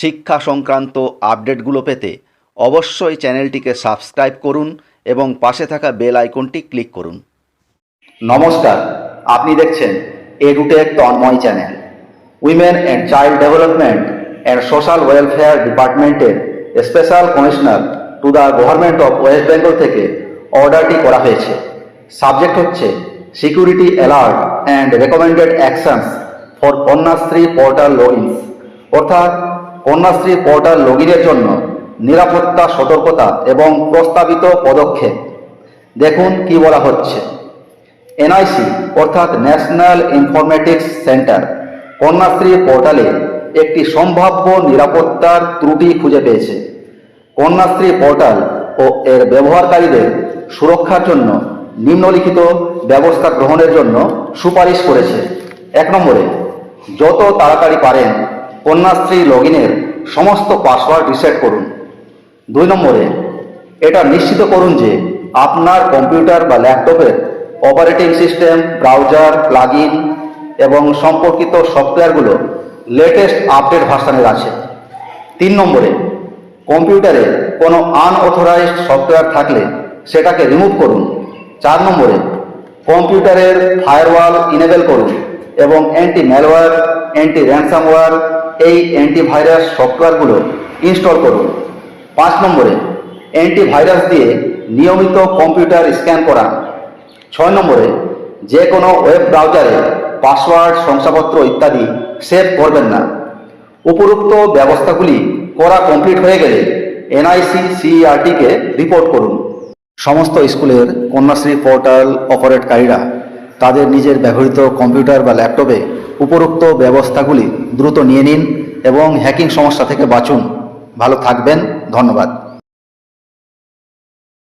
শিক্ষা সংক্রান্ত আপডেটগুলো পেতে অবশ্যই চ্যানেলটিকে সাবস্ক্রাইব করুন এবং পাশে থাকা বেল আইকনটি ক্লিক করুন। নমস্কার, আপনি দেখছেন Edutech Tanmoy channel. Women and child development and social welfare ডিপার্টমেন্টের special commissioner to the government of West Bengal থেকে অর্ডারটি করা হয়েছে। সাবজেক্ট হচ্ছে security alert and recommended actions for Kanyashree portal logins অর্থাৎ কন্যাশ্রী পোর্টাল লগিনের জন্য নিরাপত্তা, সতর্কতা এবং প্রস্তাবিত পদক্ষেপ। দেখুন কি বলা হচ্ছে। এনআইসি, অর্থাৎ ন্যাশনাল ইনফরমেটিক্স সেন্টার, কন্যাশ্রী পোর্টালে একটি সম্ভাব্য নিরাপত্তার ত্রুটি খুঁজে পেয়েছে। কন্যাশ্রী পোর্টাল ও এর ব্যবহারকারীদের সুরক্ষার জন্য নিম্নলিখিত ব্যবস্থা গ্রহণের জন্য সুপারিশ করেছে। এক নম্বরে, যত তাড়াতাড়ি পারেন কন্যাশ্রী লগইনের সমস্ত পাসওয়ার্ড রিসেট করুন। দুই নম্বরে, এটা নিশ্চিত করুন যে আপনার কম্পিউটার বা ল্যাপটপের অপারেটিং সিস্টেম, ব্রাউজার, প্লাগইন এবং সম্পর্কিত সফটওয়্যারগুলো লেটেস্ট আপডেট ভার্সানের আছে। তিন নম্বরে, কম্পিউটারে কোনো আনঅথরাইজড সফটওয়্যার থাকলে সেটাকে রিমুভ করুন। চার নম্বরে, কম্পিউটারের ফায়ারওয়াল ইনেবেল করুন এবং অ্যান্টি ম্যালওয়্যার অ্যান্টি র্যানসামওয়্যার এই অ্যান্টিভাইরাস সফটওয়্যারগুলো ইনস্টল করুন। পাঁচ নম্বরে অ্যান্টিভাইরাস দিয়ে নিয়মিত কম্পিউটার স্ক্যান করা ছয় নম্বরে যে কোনো ওয়েব ব্রাউজারে পাসওয়ার্ড শংসাপত্র ইত্যাদি সেভ করবেন না। উপরোক্ত ব্যবস্থাগুলি করা কমপ্লিট হয়ে গেলে এনআইসি সিইআরটিকে রিপোর্ট করুন। সমস্ত স্কুলের কন্যাশ্রী পোর্টাল অপারেটকারীরা তাদের নিজের ব্যবহৃত কম্পিউটার বা ল্যাপটপে উপরোক্ত ব্যবস্থাগুলি দ্রুত নিয়ে নিন এবং হ্যাকিং সমস্যা থেকে বাঁচুন। ভালো থাকবেন, ধন্যবাদ।